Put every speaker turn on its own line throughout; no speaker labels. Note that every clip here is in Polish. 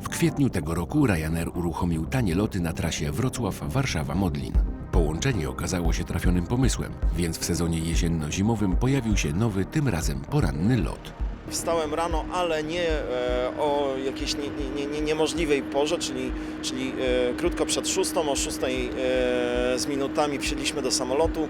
W kwietniu tego roku Ryanair uruchomił tanie loty na trasie Wrocław-Warszawa-Modlin. Połączenie okazało się trafionym pomysłem, więc w sezonie jesienno-zimowym pojawił się nowy, tym razem poranny lot.
Wstałem rano, ale nie e, o jakiejś nie, nie, nie, nie, niemożliwej porze, czyli, czyli e, krótko przed szóstą, o szóstej e, z minutami wsiedliśmy do samolotu.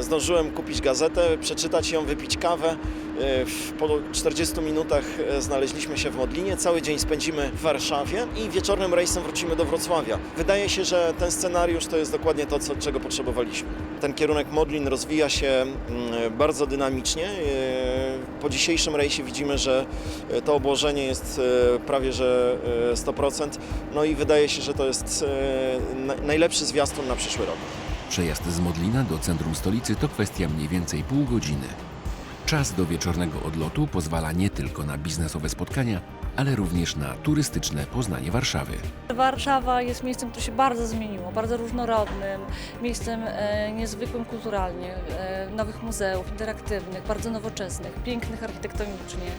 Zdążyłem kupić gazetę, przeczytać ją, wypić kawę. E, po 40 minutach e, znaleźliśmy się w Modlinie. Cały dzień spędzimy w Warszawie i wieczornym rejsem wrócimy do Wrocławia. Wydaje się, że ten scenariusz to jest dokładnie to, co, czego potrzebowaliśmy. Ten kierunek Modlin rozwija się mm, bardzo dynamicznie. E, Po dzisiejszym rejsie widzimy, że to obłożenie jest prawie że e, 100%. No i wydaje się, że to jest na- najlepszy zwiastun na przyszły rok.
Przejazd z Modlina do centrum stolicy to kwestia mniej więcej pół godziny. Czas do wieczornego odlotu pozwala nie tylko na biznesowe spotkania, ale również na turystyczne poznanie Warszawy.
Warszawa jest miejscem, które się bardzo zmieniło, bardzo różnorodnym, miejscem e, niezwykłym kulturalnie, e, nowych muzeów interaktywnych, bardzo nowoczesnych, pięknych architektonicznie,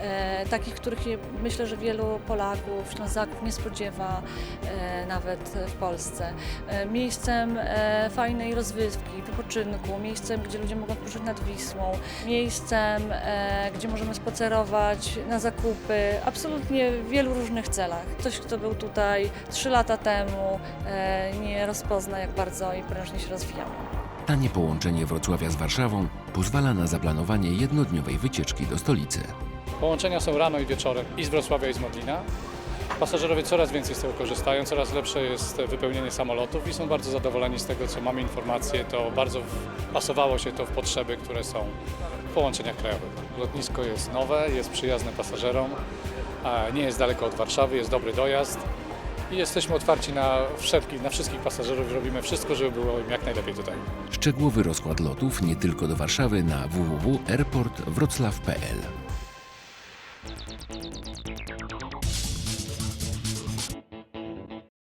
e, takich, których je, myślę, że wielu Polaków, Ślązaków nie spodziewa e, nawet w Polsce. E, miejscem e, fajnej rozrywki, wypoczynku, miejscem, gdzie ludzie mogą odpocząć nad Wisłą, miejscem, e, gdzie możemy spacerować na zakupy, absolutnie w wielu różnych celach. Ktoś, kto był tutaj trzy lata temu, e, nie rozpozna, jak bardzo i prężnie się rozwijamy.
Tanie połączenie Wrocławia z Warszawą pozwala na zaplanowanie jednodniowej wycieczki do stolicy.
Połączenia są rano i wieczorem i z Wrocławia i z Modlina. Pasażerowie coraz więcej z tego korzystają, coraz lepsze jest wypełnienie samolotów i są bardzo zadowoleni z tego, co mamy informacje. To bardzo pasowało się to w potrzeby, które są połączeniach krajowych. Lotnisko jest nowe, jest przyjazne pasażerom, nie jest daleko od Warszawy, jest dobry dojazd i jesteśmy otwarci na, na wszystkich pasażerów. Robimy wszystko, żeby było im jak najlepiej tutaj.
Szczegółowy rozkład lotów nie tylko do Warszawy na www.airportwroclaw.pl